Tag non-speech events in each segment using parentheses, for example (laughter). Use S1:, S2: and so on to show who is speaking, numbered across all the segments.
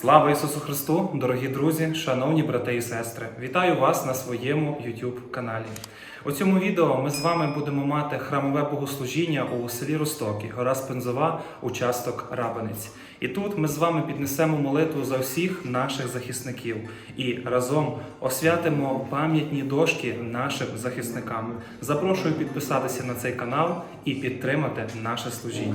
S1: Слава Ісусу Христу, дорогі друзі, шановні брати і сестри! Вітаю вас на своєму YouTube каналі. У цьому відео ми з вами будемо мати храмове богослужіння у селі Ростокі, гора Спензова, участок Рабанець. І тут ми з вами піднесемо молитву за всіх наших захисників і разом освятимо пам'ятні дошки нашим захисникам. Запрошую підписатися на цей канал і підтримати наше служіння.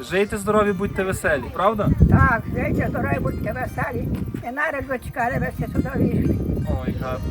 S1: Жийте здорові, будьте веселі, правда?
S2: Так, жийте здорові, будьте веселі. І народ дочекали, ви все сюди вийшли.
S1: Ой, гарно.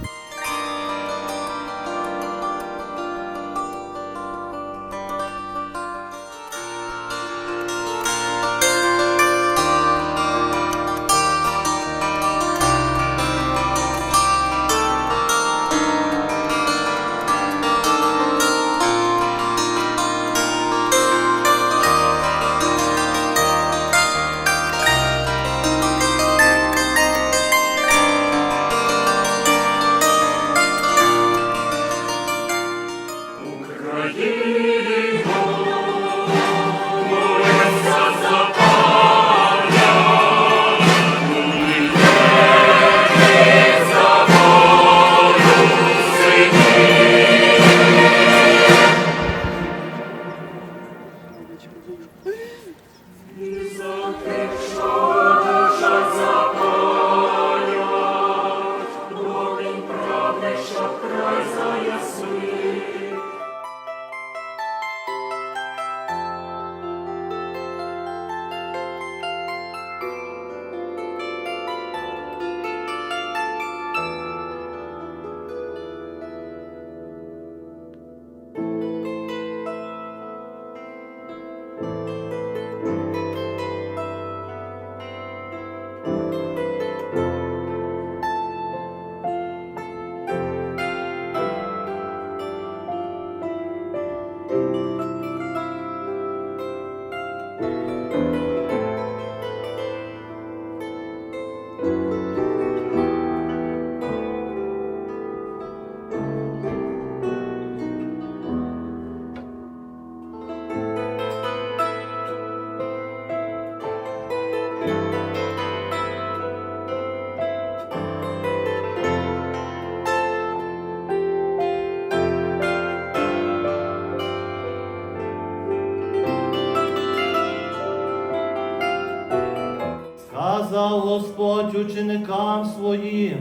S3: Сказав Господь ученикам своїм,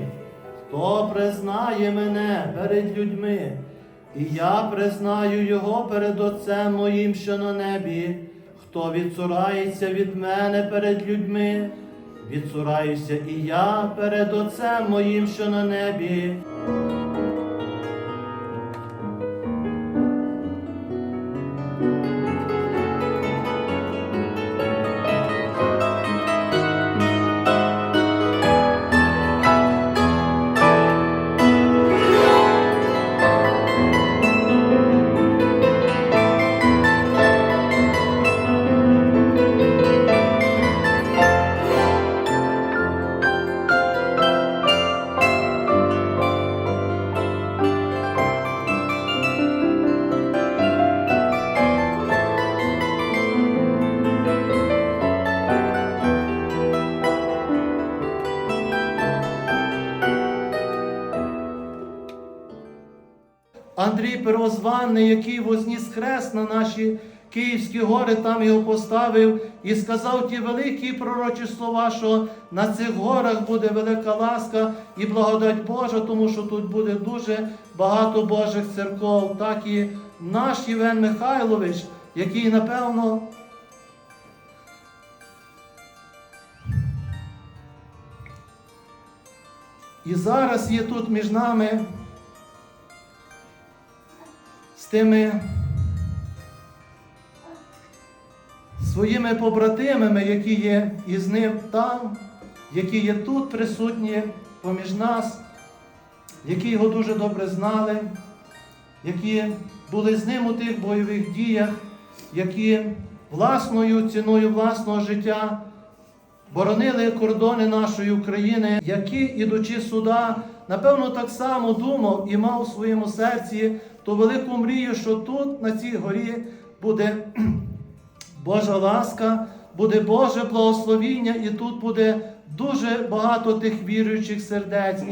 S3: хто признає мене перед людьми, і я признаю його перед Отцем моїм, що на небі, хто відсурається від мене перед людьми, відцураюся і я перед Отцем моїм, що на небі. Андрій Первозванний, який возніс хрест на наші Київські гори, там його поставив і сказав ті великі пророчі слова, що на цих горах буде велика ласка і благодать Божа, тому що тут буде дуже багато Божих церков. Так і наш Євген Михайлович, який, напевно, і зараз є тут між нами тими своїми побратимами, які є із ним там, які є тут присутні поміж нас, які його дуже добре знали, які були з ним у тих бойових діях, які власною ціною власного життя боронили кордони нашої України, які, ідучи сюди, напевно, так само думав і мав у своєму серці ту велику мрію, що тут, на цій горі, буде (clears throat) Божа ласка, буде Боже благословіння, і тут буде дуже багато тих віруючих сердець.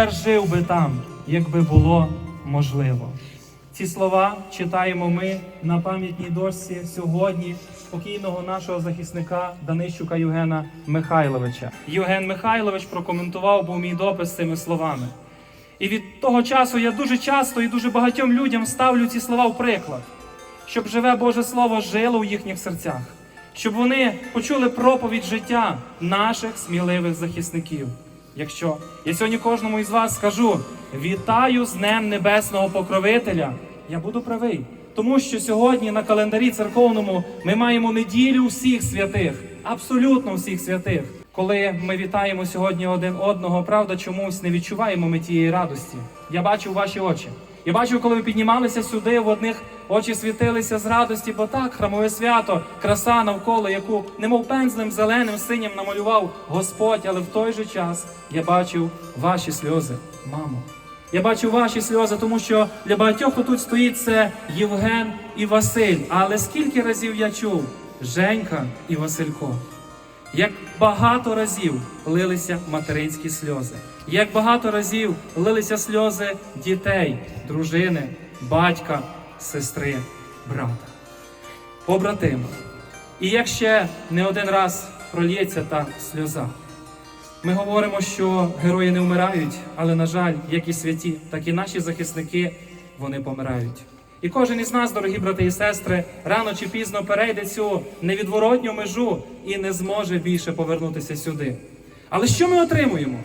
S1: Тепер жив би там, якби було можливо. Ці слова читаємо ми на пам'ятній дошці сьогодні покійного нашого захисника Данищука Євгена Михайловича. Євген Михайлович прокоментував був мій допис цими словами. І від того часу я дуже часто і дуже багатьом людям ставлю ці слова в приклад, щоб живе Боже Слово жило у їхніх серцях, щоб вони почули проповідь життя наших сміливих захисників. Якщо я сьогодні кожному із вас скажу вітаю з Днем Небесного Покровителя, я буду правий. Тому що сьогодні на календарі церковному ми маємо неділю всіх святих, абсолютно всіх святих. Коли ми вітаємо сьогодні один одного, правда, чомусь не відчуваємо ми тієї радості. Я бачу ваші очі. Я бачу, коли ви піднімалися сюди, в одних очі світилися з радості, бо так, храмове свято, краса навколо, яку немов пензлем зеленим синім намалював Господь, але в той же час я бачив ваші сльози, мамо. Я бачу ваші сльози, тому що для багатьох, хто тут стоїть, це Євген і Василь. Але скільки разів я чув Женька і Василько. Як багато разів лилися материнські сльози, як багато разів лилися сльози дітей, дружини, батька, сестри, брата, побратима. І як ще не один раз прольється та сльоза. Ми говоримо, що герої не вмирають, але, на жаль, як і святі, так і наші захисники вони помирають. І кожен із нас, дорогі брати і сестри, рано чи пізно перейде цю невідворотню межу і не зможе більше повернутися сюди. Але що ми отримуємо?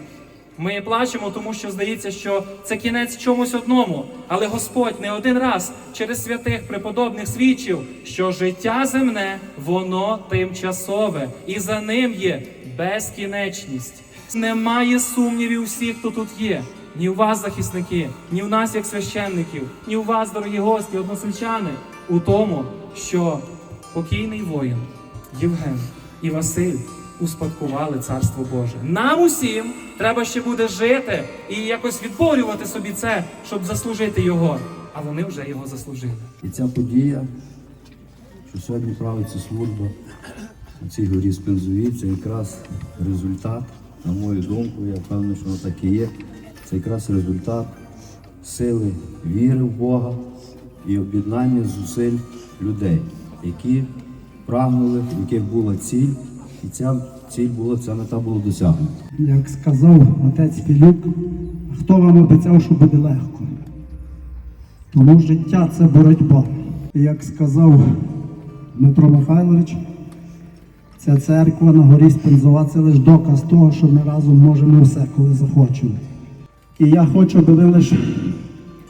S1: Ми плачемо, тому що здається, що це кінець чомусь одному. Але Господь не один раз через святих преподобних свідчив, що життя земне, воно тимчасове, і за ним є безкінечність. Немає сумнівів у всіх, хто тут є. Ні у вас, захисники, ні у нас, як священників, ні у вас, дорогі гості, односельчани, у тому, що покійний воїн Євген і Василь успадкували Царство Боже. Нам усім треба ще буде жити і якось відборювати собі це, щоб заслужити його. А вони вже його заслужили.
S4: І ця подія, що сьогодні правиться служба, на цій горі Спензові, це якраз результат, на мою думку, я впевнений, що так і є. Це якраз результат сили віри в Бога і об'єднання зусиль людей, які прагнули, в яких була ціль, і ця ціль була, ця мета була досягнута.
S5: Як сказав отець Філіп, хто вам обіцяв, що буде легко? Тому життя це боротьба. І як сказав Дмитро Михайлович, ця церква на горі Спензова це лише доказ того, що ми разом можемо все, коли захочемо. І я хочу, аби ви лише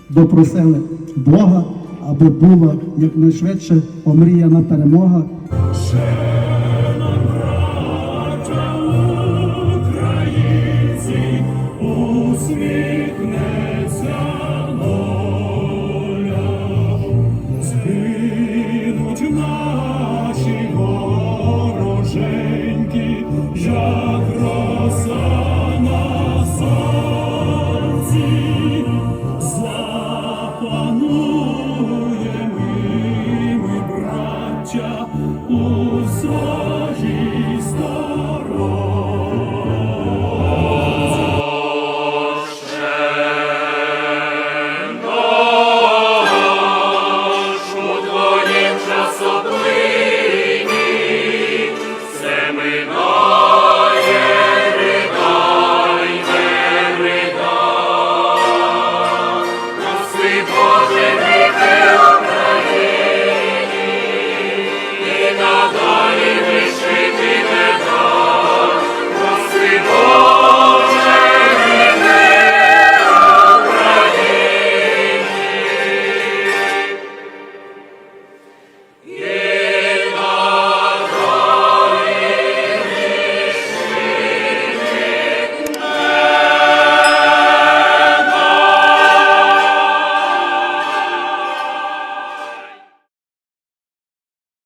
S5: допросили Бога, аби була якнайшвидше омріяна перемога.